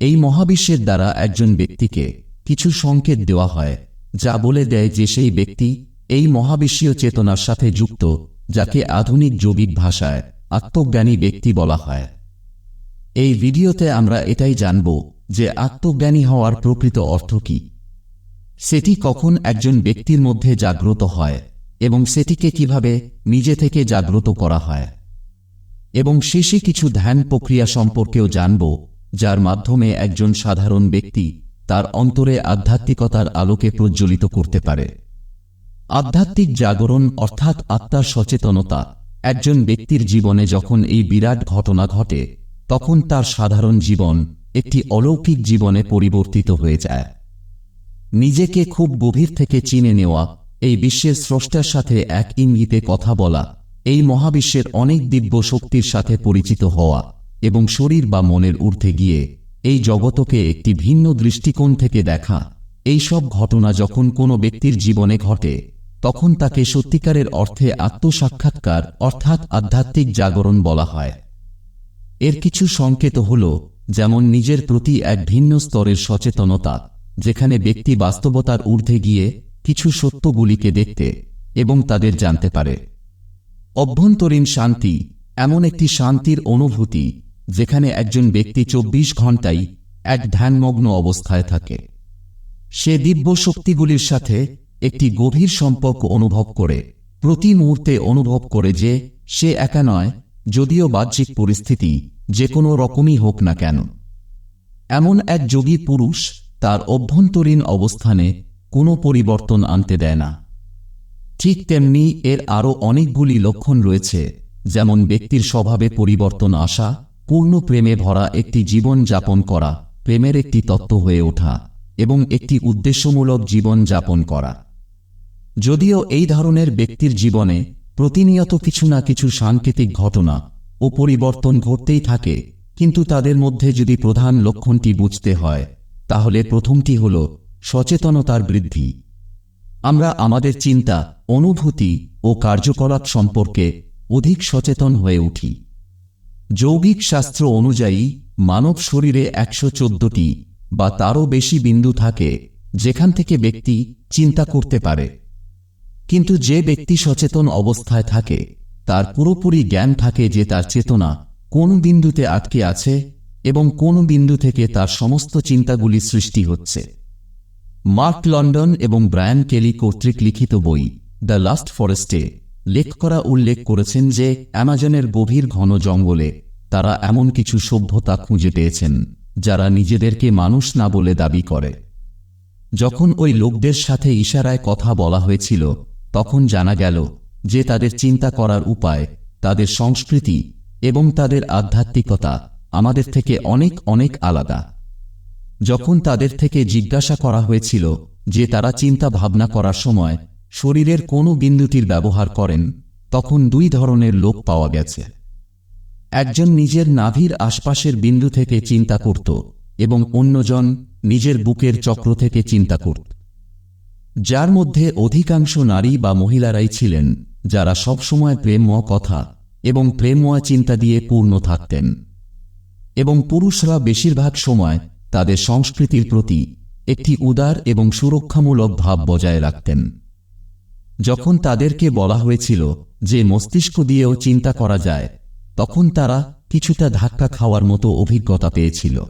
এই মহাবিশ্বের দ্বারা একজন ব্যক্তিকে কিছু সংকেত দেওয়া হয়, যা বলে দেয় যে সেই ব্যক্তি এই মহাবিশ্বীয় চেতনার সাথে যুক্ত, যাকে আধুনিক জৈবিক ভাষায় আত্মজ্ঞানী ব্যক্তি বলা হয়। এই ভিডিওতে আমরা এটাই জানব যে আত্মজ্ঞানী হওয়ার প্রকৃত অর্থ কি। সেটি কখন একজন ব্যক্তির মধ্যে জাগ্রত হয় এবং সেটিকে কীভাবে নিজে থেকে জাগ্রত করা হয়। এবং শেষে কিছু ধ্যান প্রক্রিয়া সম্পর্কেও জানব যার মাধ্যমে একজন সাধারণ ব্যক্তি তার অন্তরে আধ্যাত্মিকতার আলোকে প্রজ্বলিত করতে পারে। আধ্যাত্মিক জাগরণ অর্থাৎ আত্মার সচেতনতা, একজন ব্যক্তির জীবনে যখন এই বিরাট ঘটনা ঘটে, তখন তার সাধারণ জীবন একটি অলৌকিক জীবনে পরিবর্তিত হয়ে যায়। নিজেকে খুব গভীর থেকে চিনে নেওয়া, এই বিশ্বের স্রষ্টার সাথে এক ইঙ্গিতে কথা বলা, এই মহাবিশ্বের অনেক দিব্য শক্তির সাথে পরিচিত হওয়া। এবং শরীর বা মনের ঊর্ধ্বে গিয়ে এই জগতকে একটি ভিন্ন দৃষ্টিকোণ থেকে দেখা। এই সব ঘটনা যখন কোনো ব্যক্তির জীবনে ঘটে, তখন তাকে সত্যিকারের অর্থে আত্মসাক্ষাৎকার অর্থাৎ আধ্যাত্মিক জাগরণ বলা হয়। এর কিছু সংকেত হল, যেমন নিজের প্রতি এক ভিন্ন স্তরের সচেতনতা, যেখানে ব্যক্তি বাস্তবতার ঊর্ধ্বে গিয়ে কিছু সত্যগুলিকে দেখতে এবং তাদের জানতে পারে। অভ্যন্তরীণ শান্তি এমন একটি শান্তির অনুভূতি যেখানে একজন ব্যক্তি চব্বিশ ঘন্টাই এক ধ্যানমগ্ন অবস্থায় থাকে। সে দিব্য শক্তিগুলির সাথে একটি গভীর সম্পর্ক অনুভব করে, প্রতি মুহূর্তে অনুভব করে যে সে একা নয়, যদিও বাহ্যিক পরিস্থিতি যে কোনো রকমই হোক না কেন। এমন এক যোগী পুরুষ তার অভ্যন্তরীণ অবস্থানে কোনো পরিবর্তন আনতে দেয় না। ঠিক তেমনি এর আরও অনেকগুলি লক্ষণ রয়েছে, যেমন ব্যক্তির স্বভাবে পরিবর্তন আসা পূর্ণ প্রেমে ভরা একটি জীবন যাপন করা, প্রেমের একটি তত্ত্ব হয়ে ওঠা এবং একটি উদ্দেশ্যমূলক জীবন যাপন করা। যদিও এই ধরনের ব্যক্তির জীবনে প্রতিনিয়ত কিছু না কিছু সাংকেতিক ঘটনা ও পরিবর্তন ঘটতেই থাকে, কিন্তু তাদের মধ্যে যদি প্রধান লক্ষণটি বুঝতে হয়, তাহলে প্রথমটি হল সচেতনতার বৃদ্ধি। আমরা আমাদের চিন্তা, অনুভূতি ও কার্যকলাপ সম্পর্কে অধিক সচেতন হয়ে উঠি। যৌগিক শাস্ত্র অনুযায়ী, মানব শরীরে একশো চোদ্দটি বা তারও বেশি বিন্দু থাকে, যেখান থেকে ব্যক্তি চিন্তা করতে পারে। কিন্তু যে ব্যক্তি সচেতন অবস্থায় থাকে, তার পুরোপুরি জ্ঞান থাকে যে তার চেতনা কোন বিন্দুতে আটকে আছে এবং কোন বিন্দু থেকে তার সমস্ত চিন্তাগুলি সৃষ্টি হচ্ছে। মার্ক লন্ডন এবং ব্রায়ান কেলি কর্তৃক লিখিত বই, দ্য লাস্ট ফরেস্টে লেখ করা উল্লেখ করেছেন যে, অ্যামাজনের গভীর ঘন জঙ্গলে তারা এমন কিছু সভ্যতা খুঁজে পেয়েছেন, যারা নিজেদেরকে মানুষ না বলে দাবি করে। যখন ওই লোকদের সাথে ইশারায় কথা বলা হয়েছিল, তখন জানা গেল যে তাদের চিন্তা করার উপায়, তাদের সংস্কৃতি এবং তাদের আধ্যাত্মিকতা আমাদের থেকে অনেক অনেক আলাদা। যখন তাদের থেকে জিজ্ঞাসা করা হয়েছিল যে তারা চিন্তা ভাবনা করার সময় শরীরের কোনো বিন্দুটির ব্যবহার করেন, তখন দুই ধরনের লোক পাওয়া গেছে। একজন নিজের নাভির আশপাশের বিন্দু থেকে চিন্তা করত এবং অন্যজন নিজের বুকের চক্র থেকে চিন্তা করত। যার মধ্যে অধিকাংশ নারী বা মহিলারাই ছিলেন, যারা সবসময় প্রেমময় কথা এবং প্রেমময় চিন্তা দিয়ে পূর্ণ থাকতেন। এবং পুরুষরা বেশিরভাগ সময় তাদের সংস্কৃতির প্রতি একটি উদার এবং সুরক্ষামূলক ভাব বজায় রাখতেন। যখন তাদেরকে বলা হয়েছিল যে মস্তিষ্ক দিয়েও চিন্তা করা যায়, তখন তারা কিছুটা ধাক্কা খাওয়ার মতো অভিজ্ঞতা পেয়েছিল।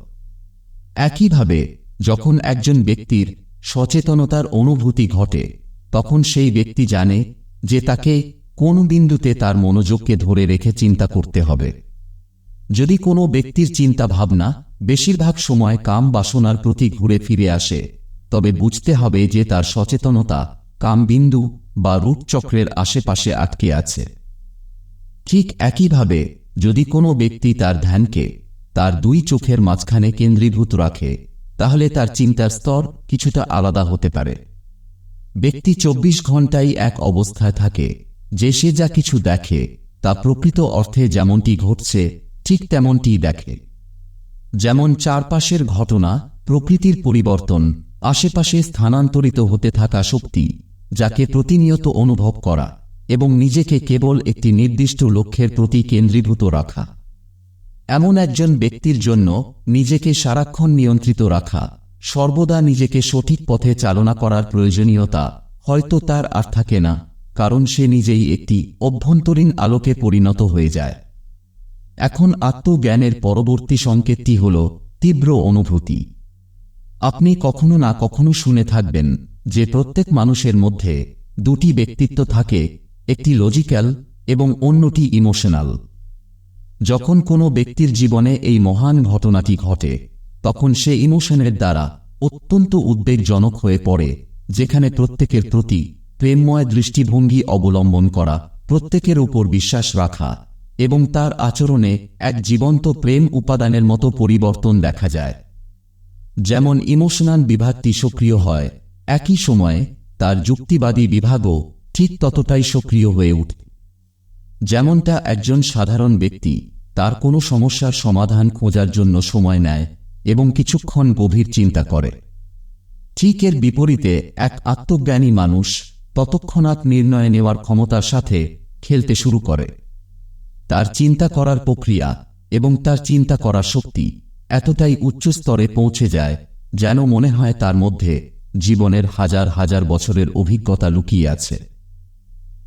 একইভাবে, যখন একজন ব্যক্তির সচেতনতার অনুভূতি ঘটে, তখন সেই ব্যক্তি জানে যে তাকে কোন বিন্দুতে তার মনোযোগকে ধরে রেখে চিন্তা করতে হবে। যদি কোনো ব্যক্তির চিন্তা ভাবনা বেশিরভাগ সময় কাম বাসনার প্রতি ঘুরে ফিরে আসে, তবে বুঝতে হবে যে তার সচেতনতা কামবিন্দু বা রূপচক্রের আশেপাশে আটকে আছে। ঠিক একইভাবে, যদি কোনো ব্যক্তি তার ধ্যানকে তার দুই চোখের মাঝখানে কেন্দ্রীভূত রাখে, তাহলে তার চিন্তার স্তর কিছুটা আলাদা হতে পারে। ব্যক্তি চব্বিশ ঘন্টাই এক অবস্থায় থাকে, যে সে যা কিছু দেখে, তা প্রকৃত অর্থে যেমনটি ঘটছে, ঠিক তেমনটি দেখে। যেমন চারপাশের ঘটনা প্রকৃতির পরিবর্তন, আশেপাশে স্থানান্তরিত হতে থাকা শক্তি যাকে প্রতিনিয়ত অনুভব করা এবং নিজেকে কেবল একটি নির্দিষ্ট লক্ষ্যের প্রতি কেন্দ্রীভূত রাখা। এমন একজন ব্যক্তির জন্য নিজেকে সারাক্ষণ নিয়ন্ত্রিত রাখা সর্বদা নিজেকে সঠিক পথে চালনা করার প্রয়োজনীয়তা হয়তো তার আর থাকে না কারণ সে নিজেই একটি অভ্যন্তরীণ আলোকে পরিণত হয়ে যায়। এখন আত্মজ্ঞানের পরবর্তী সংকেতটি হল তীব্র অনুভূতি। আপনি কখনো না কখনো শুনে থাকবেন যে প্রত্যেক মানুষের মধ্যে দুটি ব্যক্তিত্ব থাকে, একটি লজিক্যাল এবং অন্যটি ইমোশনাল যখন কোনো ব্যক্তির জীবনে এই মহান ঘটনাটি ঘটে, তখন সে ইমোশনের দ্বারা অত্যন্ত উদ্বেগজনক হয়ে পড়ে, যেখানে প্রত্যেকের প্রতি প্রেমময় দৃষ্টিভঙ্গি অবলম্বন করা, প্রত্যেকের উপর বিশ্বাস রাখা এবং তার আচরণে এক জীবন্ত প্রেম উপাদানের মতো পরিবর্তন দেখা যায়। যেমন ইমোশনাল বিভাগটি সক্রিয় হয় একই সময়ে তার যুক্তিবাদী বিভাগও ঠিক ততটাই সক্রিয় হয়ে উঠে, যেমনটা একজন সাধারণ ব্যক্তি তার কোনো সমস্যার সমাধান খোঁজার জন্য সময় নেয় এবং কিছুক্ষণ গভীর চিন্তা করে। ঠিক এর বিপরীতে এক আত্মজ্ঞানী মানুষ ততক্ষণাৎ নির্ণয় নেওয়ার ক্ষমতার সাথে খেলতে শুরু করে। তার চিন্তা করার প্রক্রিয়া এবং তার চিন্তা করার শক্তি এতটাই উচ্চ স্তরে পৌঁছে যায় যেন মনে হয় তার মধ্যে জীবনের হাজার হাজার বছরের অভিজ্ঞতা লুকিয়ে আছে।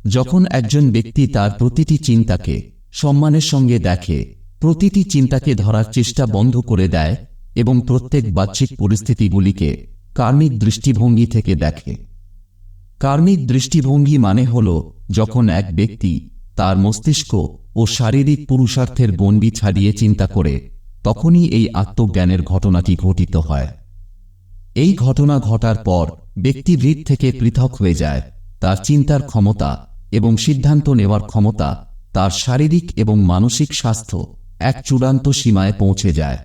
যখন একজন ব্যক্তি তার প্রতিটি চিন্তাকে সম্মানের সঙ্গে দেখে, প্রতিটি চিন্তাকে ধরার চেষ্টা বন্ধ করে দেয় এবং প্রত্যেক বাহ্যিক পরিস্থিতিগুলিকে কার্মিক দৃষ্টিভঙ্গি থেকে দেখে। কার্মিক দৃষ্টিভঙ্গি মানে হল যখন এক ব্যক্তি তার মস্তিষ্ক ও শারীরিক পুরুষার্থের গণ্ডি ছাড়িয়ে চিন্তা করে, তখনই এই আত্মজ্ঞানের ঘটনাটি ঘটিত হয়। এই ঘটনা ঘটার পর ব্যক্তি ভিড় থেকে পৃথক হয়ে যায়। তার চিন্তার ক্ষমতা এবং সিদ্ধান্ত নেওয়ার ক্ষমতা, তার শারীরিক এবং মানসিক স্বাস্থ্য এক চূড়ান্ত সীমায় পৌঁছে যায়।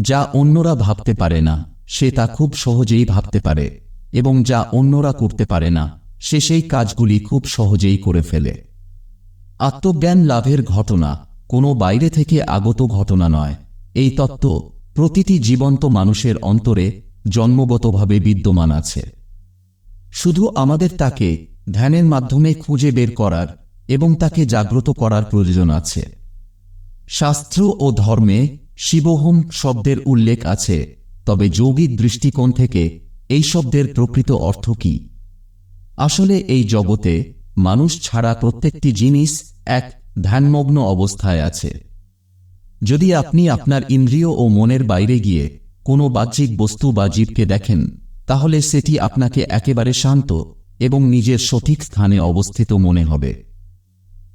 যা অন্যরা ভাবতে পারে না, সে তা খুব সহজেই ভাবতে পারে এবং যা অন্যরা করতে পারে না, সে সেই কাজগুলি খুব সহজেই করে ফেলে। আত্মজ্ঞান লাভের ঘটনা কোনো বাইরে থেকে আগত ঘটনা নয়। এই তত্ত্ব প্রতিটি জীবন্ত মানুষের অন্তরে জন্মগতভাবে বিদ্যমান আছে। শুধু আমাদের তাকে ধ্যানের মাধ্যমে খুঁজে বের করার এবং তাকে জাগ্রত করার প্রয়োজন আছে। শাস্ত্র ও ধর্মে শিবহোম শব্দের উল্লেখ আছে, তবে যৌগিক দৃষ্টিকোণ থেকে এই শব্দের প্রকৃত অর্থ কি? আসলে এই জগতে মানুষ ছাড়া প্রত্যেকটি জিনিস এক ধ্যানমগ্ন অবস্থায় আছে। যদি আপনি আপনার ইন্দ্রিয় ও মনের বাইরে গিয়ে কোনো বাহ্যিক বস্তু বা জীবকে দেখেন, তাহলে সেটি আপনাকে একেবারে শান্ত এবং নিজের সঠিক স্থানে অবস্থিত মনে হবে।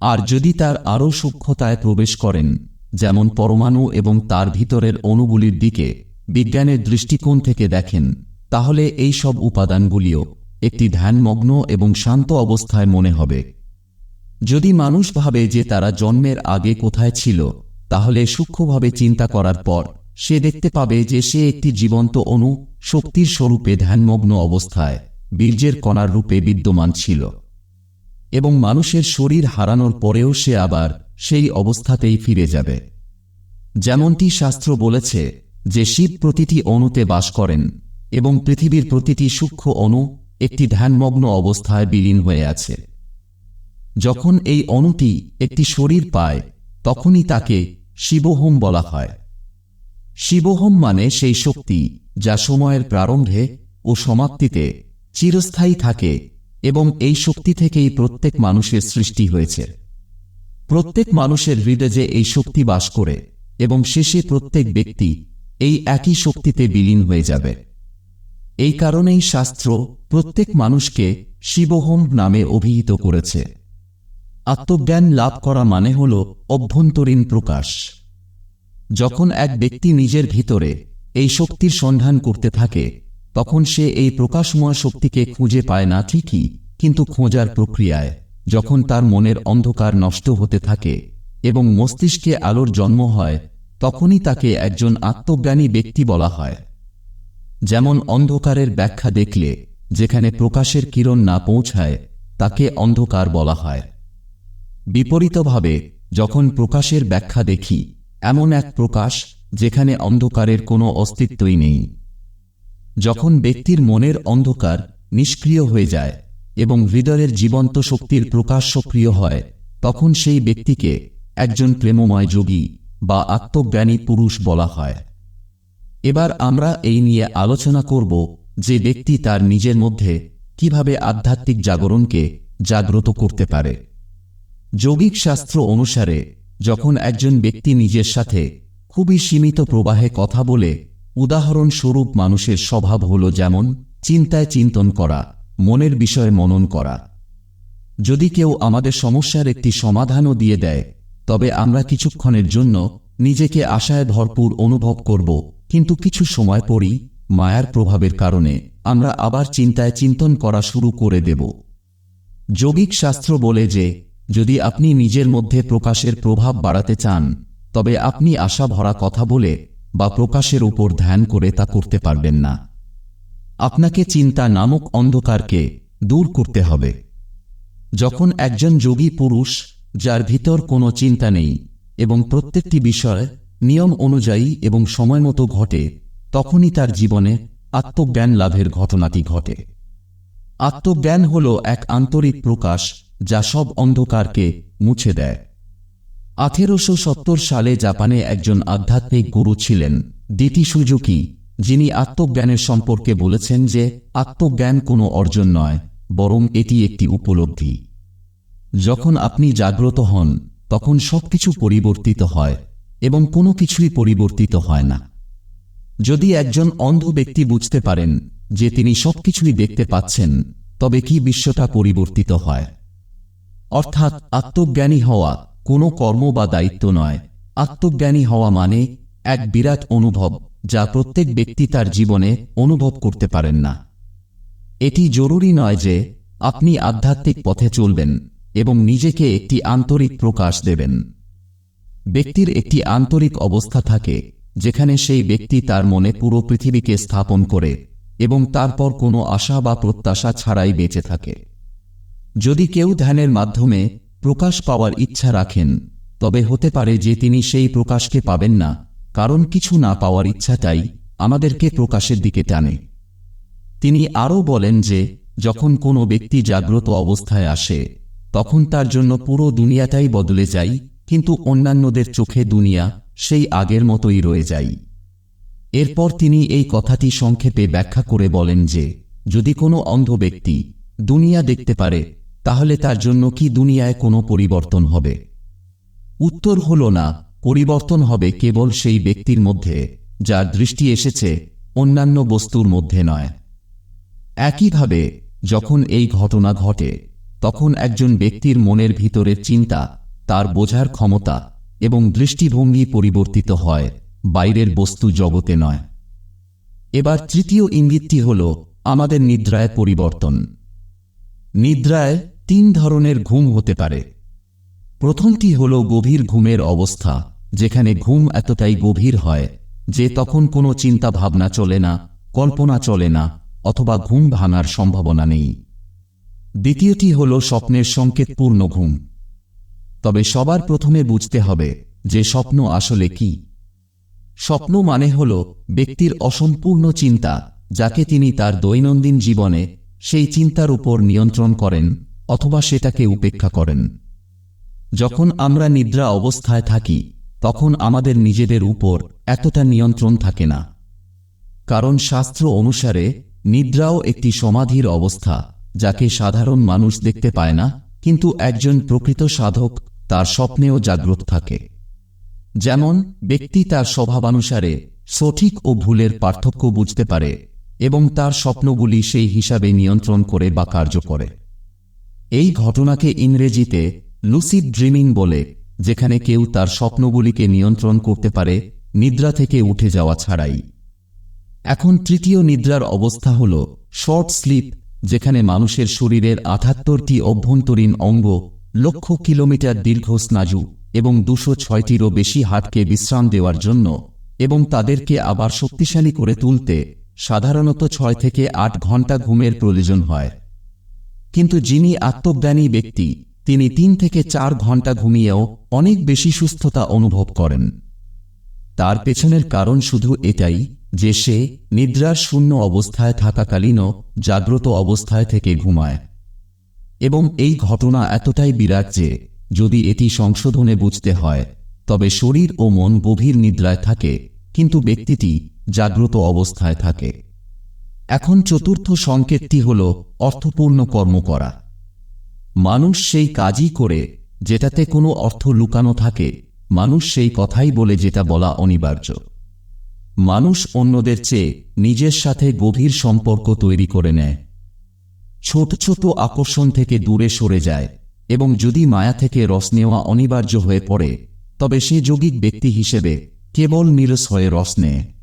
আর যদি তার আরও সূক্ষ্মতায় প্রবেশ করেন, যেমন পরমাণু এবং তার ভিতরের অণুগুলির দিকে বিজ্ঞানের দৃষ্টিকোণ থেকে দেখেন, তাহলে এই সব উপাদানগুলিও একটি ধ্যানমগ্ন এবং শান্ত অবস্থায় মনে হবে। যদি মানুষ ভাবে যে তারা জন্মের আগে কোথায় ছিল, তাহলে সূক্ষ্মভাবে চিন্তা করার পর সে দেখতে পাবে যে সে একটি জীবন্ত অণু শক্তির স্বরূপে ধ্যানমগ্ন অবস্থায় বীর্যের কণার রূপে বিদ্যমান ছিল। এবং মানুষের শরীর হারানোর পরেও সে আবার সেই অবস্থাতেই ফিরে যাবে। যেমনটি শাস্ত্র বলেছে যে শিব প্রতিটি অণুতে বাস করেন এবং পৃথিবীর প্রতিটি সূক্ষ্ম অণু একটি ধ্যানমগ্ন অবস্থায় বিলীন হয়ে আছে। যখন এই অণুটি একটি শরীর পায়, তখনই তাকে শিবহোম বলা হয়। শিবহোম মানে সেই শক্তি যা সময়ের প্রারম্ভে ও সমাপ্তিতে চিরস্থায়ী থাকে এবং এই শক্তি থেকেই প্রত্যেক মানুষের সৃষ্টি হয়েছে। প্রত্যেক মানুষের হৃদয়ে এই শক্তি বাস করে এবং শেষে প্রত্যেক ব্যক্তি এই একই শক্তিতে বিলীন হয়ে যাবে। এই কারণেই শাস্ত্র প্রত্যেক মানুষকে শিবহোম নামে অভিহিত করেছে। আত্মজ্ঞান লাভ করা মানে হল অভ্যন্তরীণ প্রকাশ। যখন এক ব্যক্তি নিজের ভিতরে এই শক্তির সন্ধান করতে থাকে, তখন সে এই প্রকাশময় শক্তিকে খুঁজে পায় না ঠিকই, কিন্তু খোঁজার প্রক্রিয়ায়, যখন তার মনের অন্ধকার নষ্ট হতে থাকে এবং মস্তিষ্কে আলোর জন্ম হয়, তখনই তাকে একজন আত্মজ্ঞানী ব্যক্তি বলা হয়। যেমন অন্ধকারের ব্যাখ্যা দেখলে, যেখানে প্রকাশের কিরণ না পৌঁছায়, তাকে অন্ধকার বলা হয়। বিপরীতভাবে, যখন প্রকাশের ব্যাখ্যা দেখি এমন এক প্রকাশ যেখানে অন্ধকারের কোনো অস্তিত্বই নেই। যখন ব্যক্তির মনের অন্ধকার নিষ্ক্রিয় হয়ে যায় এবং হৃদয়ের জীবন্ত শক্তির প্রকাশ সক্রিয় হয়, তখন সেই ব্যক্তিকে একজন প্রেমময় যোগী বা আত্মজ্ঞানী পুরুষ বলা হয়। এবার আমরা এই নিয়ে আলোচনা করব যে ব্যক্তি তার নিজের মধ্যে কীভাবে আধ্যাত্মিক জাগরণকে জাগ্রত করতে পারে। যৌগিক শাস্ত্র অনুসারে যখন একজন ব্যক্তি নিজের সাথে খুবই সীমিত প্রবাহে কথা বলে, উদাহরণস্বরূপ মানুষের স্বভাব হল যেমন, চিন্তায় চিন্তন করা, মনের বিষয়ে মনন করা। যদি কেউ আমাদের সমস্যার একটি সমাধানও দিয়ে দেয়, তবে আমরা কিছুক্ষণের জন্য নিজেকে আশায় ভরপুর অনুভব করব, কিন্তু কিছু সময় পরই মায়ার প্রভাবের কারণে আমরা আবার চিন্তায় চিন্তন করা শুরু করে দেব। যৌগিক শাস্ত্র বলে যে যদি আপনি নিজের মধ্যে প্রকাশের প্রভাব বাড়াতে চান, তবে আপনি আশা ভরা কথা বলে বা প্রকাশের উপর ধ্যান করে তা করতে পারবেন না। আপনাকে চিন্তা নামক অন্ধকারকে দূর করতে হবে। যখন একজন যোগী পুরুষ, যার ভিতর কোনো চিন্তা নেই এবং প্রত্যেকটি বিষয় নিয়ম অনুযায়ী এবং সময়মতো ঘটে, তখনই তার জীবনে আত্মজ্ঞান লাভের ঘটনাটি ঘটে। আত্মজ্ঞান হল এক আন্তরিক প্রকাশ যা সব অন্ধকারকে মুছে দেয়। আঠেরোশো সত্তর সালে জাপানে একজন আধ্যাত্মিক গুরু ছিলেন দিতি সুজুকি, যিনি আত্মজ্ঞানের সম্পর্কে বলেছেন যে আত্মজ্ঞান কোনো অর্জন নয়, বরং এটি একটি উপলব্ধি। যখন আপনি জাগ্রত হন, তখন সবকিছু পরিবর্তিত হয় এবং কোনো কিছুই পরিবর্তিত হয় না। যদি একজন অন্ধ ব্যক্তি বুঝতে পারেন যে তিনি সবকিছুই দেখতে পাচ্ছেন, তবে কি বিশ্বটা পরিবর্তিত হয়? অর্থাৎ আত্মজ্ঞানী হওয়া কোনো কর্ম বা দায়িত্ব নয়। আত্মজ্ঞানী হওয়া মানে এক বিরাট অনুভব যা প্রত্যেক ব্যক্তি তার জীবনে অনুভব করতে পারেন না। এটি জরুরি নয় যে আপনি আধ্যাত্মিক পথে চলবেন এবং নিজেকে একটি আন্তরিক প্রকাশ দেবেন। ব্যক্তির একটি আন্তরিক অবস্থা থাকে যেখানে সেই ব্যক্তি তার মনে পুরো পৃথিবীকে স্থাপন করে এবং তারপর কোনো আশা বা প্রত্যাশা ছাড়াই বেঁচে থাকে। যদি কেউ ধ্যানের মাধ্যমে প্রকাশ পাওয়ার ইচ্ছা রাখেন, তবে হতে পারে যে তিনি সেই প্রকাশকে পাবেন না, কারণ কিছু না পাওয়ার ইচ্ছাটাই আমাদেরকে প্রকাশের দিকে টানে। তিনি আরও বলেন যে, যখন কোনো ব্যক্তি জাগ্রত অবস্থায় আসে, তখন তার জন্য পুরো দুনিয়াটাই বদলে যায়, কিন্তু অন্যান্যদের চোখে দুনিয়া সেই আগের মতোই রয়ে যায়। এরপর তিনি এই কথাটি সংক্ষেপে ব্যাখ্যা করে বলেন যে, যদি কোনো অন্ধ ব্যক্তি দুনিয়া দেখতে পারে তাহলে তার জন্য কি দুনিয়ায় কোনো পরিবর্তন হবে? উত্তর হল না, পরিবর্তন হবে কেবল সেই ব্যক্তির মধ্যে, যার দৃষ্টি এসেছে অন্যান্য বস্তুর মধ্যে নয়। একইভাবে, যখন এই ঘটনা ঘটে, তখন একজন ব্যক্তির মনের ভিতরের চিন্তা, তার বোঝার ক্ষমতা এবং দৃষ্টিভঙ্গি পরিবর্তিত হয়, বাইরের বস্তু জগতে নয়। এবার তৃতীয় ইঙ্গিতটি হল আমাদের নিদ্রায় পরিবর্তন। নিদ্রায় তিন ধরনের ঘুম হতে পারে। প্রথমটি হল গভীর ঘুমের অবস্থা, যেখানে ঘুম এতটাই গভীর হয় যে তখন কোনো চিন্তা ভাবনা চলে না, কল্পনা চলে না, অথবা ঘুম ভাঙার সম্ভাবনা নেই। দ্বিতীয়টি হল স্বপ্নের সংকেতপূর্ণ ঘুম। তবে সবার প্রথমে বুঝতে হবে যে স্বপ্ন আসলে কি। স্বপ্ন মানে হল ব্যক্তির অসম্পূর্ণ চিন্তা, যাকে তিনি তার দৈনন্দিন জীবনে সেই চিন্তার উপর নিয়ন্ত্রণ করেন অথবা সেটাকে উপেক্ষা করেন। যখন আমরা নিদ্রা অবস্থায় থাকি, তখন আমাদের নিজেদের উপর এতটা নিয়ন্ত্রণ থাকে না। কারণ শাস্ত্র অনুসারে নিদ্রাও একটি সমাধির অবস্থা, যাকে সাধারণ মানুষ দেখতে পায় না, কিন্তু একজন প্রকৃত সাধক তার স্বপ্নেও জাগ্রত থাকে। যেমন, ব্যক্তি তার স্বভাবানুসারে সঠিক ও ভুলের পার্থক্য বুঝতে পারে এবং তার স্বপ্নগুলি সেই হিসাবে নিয়ন্ত্রণ করে বা কার্য করে। এই ঘটনাকে ইংরেজিতে লুসিড ড্রিমিং বলে, যেখানে কেউ তার স্বপ্নগুলিকে নিয়ন্ত্রণ করতে পারে, নিদ্রা থেকে উঠে যাওয়া ছাড়াই। এখন তৃতীয় নিদ্রার অবস্থা হল শর্ট স্লিপ যেখানে মানুষের শরীরের আঠাত্তরটি অভ্যন্তরীণ অঙ্গ লক্ষ কিলোমিটার দীর্ঘ স্নাজু এবং দুশো ছয়টিরও বেশি হাটকে বিশ্রাম দেওয়ার জন্য এবং তাদেরকে আবার শক্তিশালী করে তুলতে সাধারণত ছয় থেকে আট ঘণ্টা ঘুমের প্রয়োজন হয়। কিন্তু যিনি আত্মজ্ঞানী ব্যক্তি, তিনি তিন থেকে চার ঘণ্টা ঘুমিয়েও অনেক বেশি সুস্থতা অনুভব করেন। তার পেছনের কারণ শুধু এটাই যে সে নিদ্রার শূন্য অবস্থায় থাকাকালীনও জাগ্রত অবস্থায় থেকে ঘুমায়। এবং এই ঘটনা এতটাই বিরাট যে, যদি এটি সংশোধনে বুঝতে হয়, তবে শরীর ও মন গভীর নিদ্রায় থাকে, কিন্তু ব্যক্তিটি জাগ্রত অবস্থায় থাকে। এখন চতুর্থ সংকেতটি হল অর্থপূর্ণ কর্ম করা। মানুষ সেই কাজই করে যেটাতে কোনো অর্থ লুকানো থাকে। মানুষ সেই কথাই বলে যেটা বলা অনিবার্য। মানুষ অন্যদের চেয়ে নিজের সাথে গভীর সম্পর্ক তৈরি করে নেয়। ছোট ছোট আকর্ষণ থেকে দূরে সরে যায় এবং যদি মায়া থেকে রস নেওয়া অনিবার্য হয়ে পড়ে, তবে সে যোগিক ব্যক্তি হিসেবে কেবল নিরস হয়ে রস নেয়।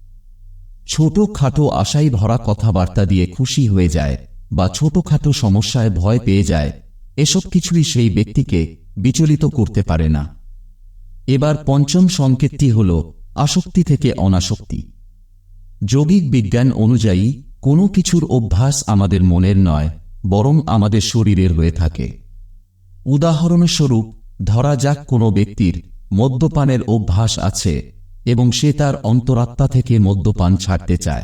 ছোট খাটো আশাই ভরা কথাবার্তা দিয়ে খুশি হয়ে যায় বা ছোটখাটো সমস্যায় ভয় পেয়ে যায়, এসব কিছুই সেই ব্যক্তিকে বিচলিত করতে পারে না। এবার পঞ্চম সংকেতটি হল আসক্তি থেকে অনাসক্তি। যৌগিক বিজ্ঞান অনুযায়ী কোনো কিছুর অভ্যাস আমাদের মনের নয়, বরং আমাদের শরীরের হয়ে থাকে। উদাহরণস্বরূপ, ধরা যাক কোনো ব্যক্তির মদ্যপানের অভ্যাস আছে এবং সে তার অন্তরাত্মা থেকে মদ্যপান ছাড়তে চায়।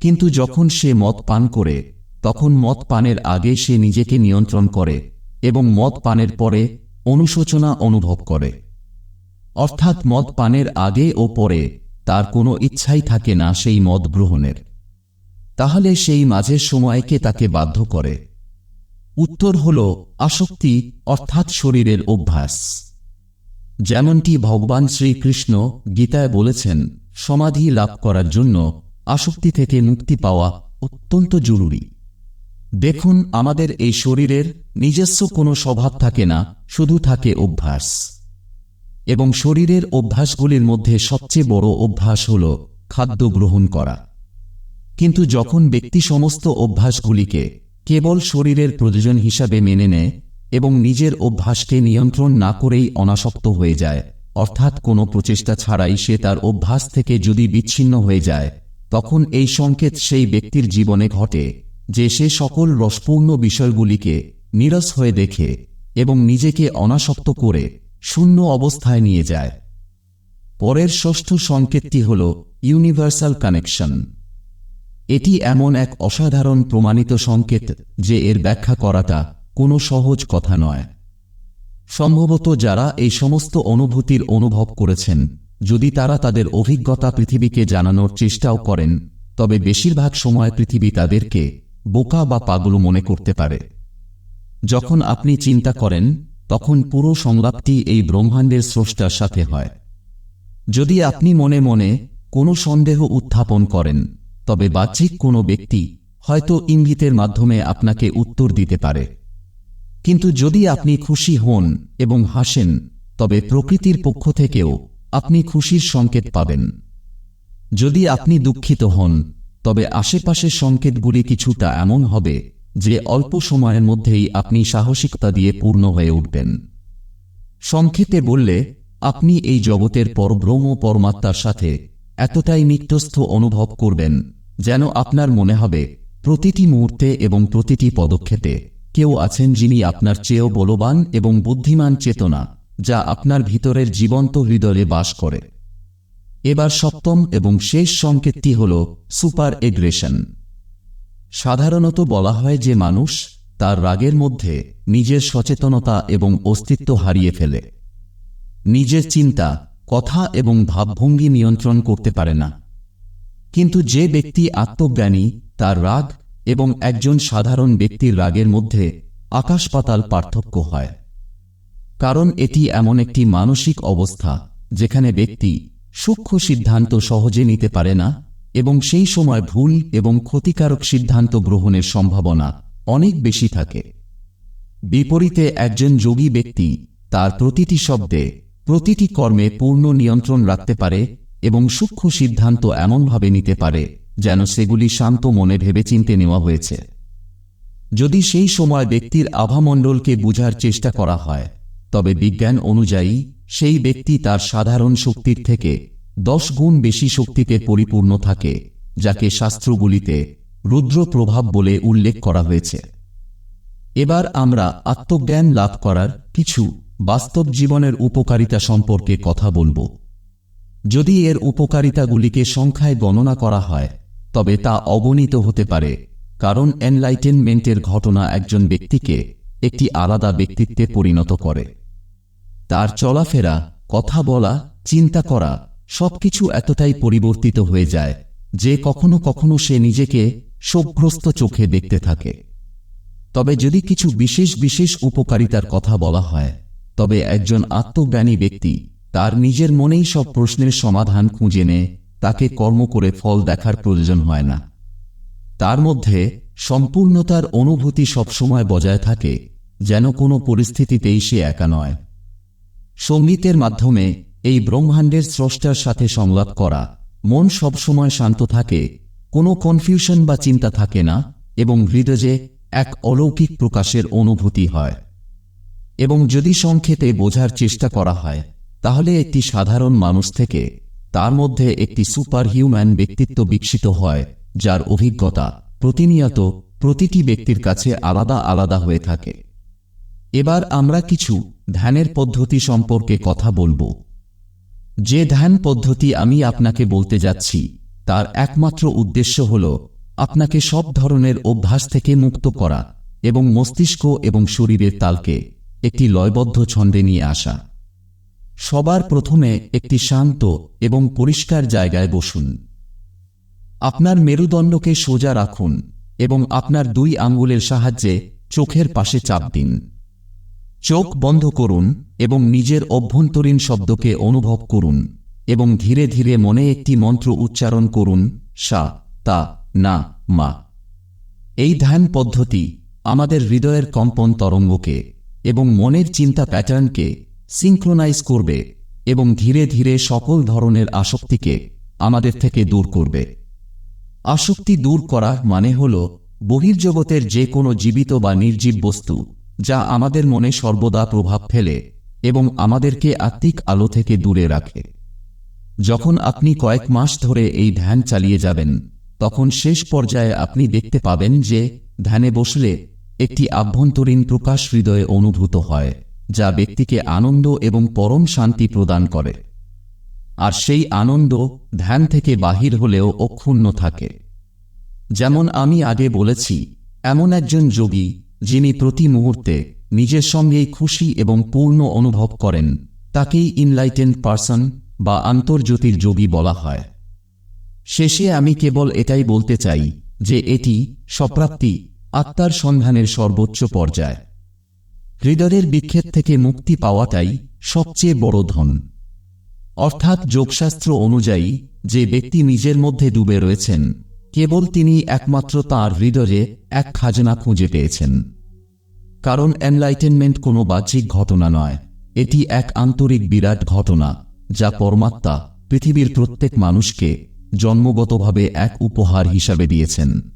কিন্তু যখন সে মদ পান করে, তখন মদ পানের আগে সে নিজেকে নিয়ন্ত্রণ করে এবং মদ পানের পরে অনুশোচনা অনুভব করে। অর্থাৎ মদ পানের আগে ও পরে তার কোনো ইচ্ছাই থাকে না সেই মদ গ্রহণের। তাহলে সেই মাঝের সময়কে তাকে বাধ্য করে। উত্তর হল আসক্তি, অর্থাৎ শরীরের অভ্যাস। যেমনটি ভগবান শ্রীকৃষ্ণ গীতায় বলেছেন, সমাধি লাভ করার জন্য আসক্তি থেকে মুক্তি পাওয়া অত্যন্ত জরুরি। দেখুন, আমাদের এই শরীরের নিজস্ব কোনো স্বভাব থাকে না, শুধু থাকে অভ্যাস। এবং শরীরের অভ্যাসগুলির মধ্যে সবচেয়ে বড় অভ্যাস হল খাদ্য গ্রহণ করা। কিন্তু যখন ব্যক্তি সমস্ত অভ্যাসগুলিকে কেবল শরীরের প্রয়োজন হিসাবে মেনে নেয় এবং নিজের অভ্যাসকে নিয়ন্ত্রণ না করেই অনাসক্ত হয়ে যায়। অর্থাৎ কোনো প্রচেষ্টা ছাড়াই সে তার অভ্যাস থেকে যদি বিচ্ছিন্ন হয়ে যায়, তখন এই সংকেত সেই ব্যক্তির জীবনে ঘটে, যে সে সকল রসপূর্ণ বিষয়গুলিকে নিরস হয়ে দেখে এবং নিজেকে অনাসক্ত করে শূন্য অবস্থায় নিয়ে যায়। পরের ষষ্ঠ সংকেতটি হল ইউনিভার্সাল কানেকশন। এটি এমন এক অসাধারণ প্রমাণিত সংকেত যে এর ব্যাখ্যা করাটা কোনো সহজ কথা নয়। সম্ভবত যারা এই সমস্ত অনুভূতির অনুভব করেছেন, যদি তারা তাদের অভিজ্ঞতা পৃথিবীকে জানানোর চেষ্টাও করেন, তবে বেশিরভাগ সময় পৃথিবী তাদেরকে বোকা বা পাগল মনে করতে পারে। যখন আপনি চিন্তা করেন, তখন পুরো সংলাপটি এই ব্রহ্মাণ্ডের স্রষ্টার সাথে হয়। যদি আপনি মনে মনে কোনো সন্দেহ উত্থাপন করেন, তবে বাহ্যিক কোনো ব্যক্তি হয়তো ইঙ্গিতের মাধ্যমে আপনাকে উত্তর দিতে পারে। কিন্তু যদি আপনি খুশি হন এবং হাসেন, তবে প্রকৃতির পক্ষ থেকেও আপনি খুশির সংকেত পাবেন। যদি আপনি দুঃখিত হন, তবে আশেপাশের সংকেতগুলি কিছুটা এমন হবে যে অল্প সময়ের মধ্যেই আপনি সাহসিকতা দিয়ে পূর্ণ হয়ে উঠবেন। সংক্ষেপে বললে, আপনি এই জগতের পরব্রহ্ম পরমাত্মার সাথে এতটাই নিত্যস্থ অনুভব করবেন যেন আপনার মনে হবে প্রতিটি মুহূর্তে এবং প্রতিটি পদক্ষেপে কেউ আছেন যিনি আপনার চেয়েও বলবান এবং বুদ্ধিমান চেতনা, যা আপনার ভিতরের জীবন্ত হৃদয়ে বাস করে। এবার সপ্তম এবং শেষ সংকেতটি হল সুপার এগ্রেশন। সাধারণত বলা হয় যে মানুষ তার রাগের মধ্যে নিজের সচেতনতা এবং অস্তিত্ব হারিয়ে ফেলে। নিজের চিন্তা, কথা এবং ভাবভঙ্গি নিয়ন্ত্রণ করতে পারে না। কিন্তু যে ব্যক্তি আত্মজ্ঞানী, তার রাগ এবং একজন সাধারণ ব্যক্তির রাগের মধ্যে আকাশ পাতাল পার্থক্য হয়। কারণ এটি এমন একটি মানসিক অবস্থা, যেখানে ব্যক্তি সূক্ষ্ম সিদ্ধান্ত সহজে নিতে পারে না এবং সেই সময় ভুল এবং ক্ষতিকারক সিদ্ধান্ত গ্রহণের সম্ভাবনা অনেক বেশি থাকে। বিপরীতে একজন যোগী ব্যক্তি তার প্রতিটি শব্দে প্রতিটি কর্মে পূর্ণ নিয়ন্ত্রণ রাখতে পারে এবং সূক্ষ্ম সিদ্ধান্ত এমনভাবে নিতে পারে যেন সেগুলি শান্ত মনে ভেবেচিন্তে নেওয়া হয়েছে। যদি সেই সময় ব্যক্তির আভামণ্ডলকে বুঝার চেষ্টা করা হয়, তবে বিজ্ঞান অনুযায়ী সেই ব্যক্তি তার সাধারণ শক্তির থেকে দশ গুণ বেশি শক্তিতে পরিপূর্ণ থাকে, যাকে শাস্ত্রগুলিতে রুদ্র প্রভাব বলে উল্লেখ করা হয়েছে। এবার আমরা আত্মজ্ঞান লাভ করার কিছু বাস্তব জীবনের উপকারিতা সম্পর্কে কথা বলব। যদি এর উপকারিতাগুলিকে সংখ্যায় গণনা করা হয় তবে তা অগণিত হতে পারে, কারণ এনলাইটেনমেন্টের ঘটনা একজন ব্যক্তিকে একটি আলাদা ব্যক্তিত্বে পরিণত করে। তার চলাফেরা, কথা বলা, চিন্তা করা, সবকিছু এতটাই পরিবর্তিত হয়ে যায় যে কখনো কখনো সে নিজেকে শোকগ্রস্ত চোখে দেখতে থাকে। তবে যদি কিছু বিশেষ বিশেষ উপকারিতার কথা বলা হয়, তবে একজন আত্মজ্ঞানী ব্যক্তি তার নিজের মনেই সব প্রশ্নের সমাধান খুঁজে নেয় তাকে কর্ম করে ফল দেখার প্রয়োজন হয় না। তার মধ্যে সম্পূর্ণতার অনুভূতি সবসময় বজায় থাকে, যেন কোনো পরিস্থিতিতেই সে একা নয়। সঙ্গীতের মাধ্যমে এই ব্রহ্মাণ্ডের স্রষ্টার সাথে সংলাপ করা, মন সবসময় শান্ত থাকে, কোনো কনফিউশন বা চিন্তা থাকে না এবং হৃদয়ে এক অলৌকিক প্রকাশের অনুভূতি হয়। এবং যদি সংক্ষেপে বোঝার চেষ্টা করা হয়, তাহলে একটি সাধারণ মানুষ থেকে তার মধ্যে একটি সুপার হিউম্যান ব্যক্তিত্ব বিকশিত হয়, যার অভিজ্ঞতা প্রতিনিয়ত প্রতিটি ব্যক্তির কাছে আলাদা আলাদা হয়ে থাকে। এবার আমরা কিছু ধ্যানের পদ্ধতি সম্পর্কে কথা বলব। যে ধ্যান পদ্ধতি আমি আপনাকে বলতে যাচ্ছি, তার একমাত্র উদ্দেশ্য হল আপনাকে সব ধরনের অভ্যাস থেকে মুক্ত করা এবং মস্তিষ্ক এবং শরীরের তালকে একটি লয়বদ্ধ ছন্দে নিয়ে আসা। সবার প্রথমে একটি শান্ত এবং পরিষ্কার জায়গায় বসুন। আপনার মেরুদণ্ডকে সোজা রাখুন এবং আপনার দুই আঙ্গুলের সাহায্যে চোখের পাশে চাপ দিন। চোখ বন্ধ করুন এবং নিজের অভ্যন্তরীণ শব্দকে অনুভব করুন এবং ধীরে ধীরে মনে একটি মন্ত্র উচ্চারণ করুন, সা, তা, না, মা। এই ধ্যান পদ্ধতি আমাদের হৃদয়ের কম্পন তরঙ্গকে এবং মনের চিন্তা প্যাটার্নকে সিঙ্ক্রোনাইজ করবে এবং ধীরে ধীরে সকল ধরনের আসক্তিকে আমাদের থেকে দূর করবে। আসক্তি দূর করা মানে হল বহির্জগতের যে কোনো জীবিত বা নির্জীব বস্তু যা আমাদের মনে সর্বদা প্রভাব ফেলে এবং আমাদেরকে আত্মিক আলো থেকে দূরে রাখে। যখন আপনি কয়েক মাস ধরে এই ধ্যান চালিয়ে যাবেন, তখন শেষ পর্যায়ে আপনি দেখতে পাবেন যে ধ্যানে বসলে একটি আভ্যন্তরীণ প্রকাশ হৃদয়ে অনুভূত হয়। যা ব্যক্তিকে আনন্দ এবং পরম শান্তি প্রদান করে। আর সেই আনন্দ ধ্যান থেকে বাহির হলেও অক্ষুণ্ণ থাকে। যেমন আমি আগে বলেছি এমন একজন যোগী যিনি প্রতি মুহূর্তে নিজের সঙ্গেই খুশি এবং পূর্ণ অনুভব করেন। তাকেই ইনলাইটেন পার্সন বা আন্তর্জ্যোতির যোগী বলা হয়। শেষে আমি কেবল এটাই বলতে চাই যে এটি সপ্রাপ্তি আত্মার সন্ধানের সর্বোচ্চ পর্যায়। হৃদয়ের বিক্ষেপ থেকে মুক্তি পাওয়াটাই সবচেয়ে বড় ধন। অর্থাৎ যোগশাস্ত্র অনুযায়ী, যে ব্যক্তি নিজের মধ্যে ডুবে রয়েছেন, কেবল তিনি একমাত্র তাঁর হৃদয়ে এক খাজনা খুঁজে পেয়েছেন। কারণ এনলাইটেনমেন্ট কোনো বাহ্যিক ঘটনা নয়, এটি এক আন্তরিক বিরাট ঘটনা, যা পরমাত্মা, পৃথিবীর প্রত্যেক মানুষকে জন্মগতভাবে এক উপহার হিসাবে দিয়েছেন।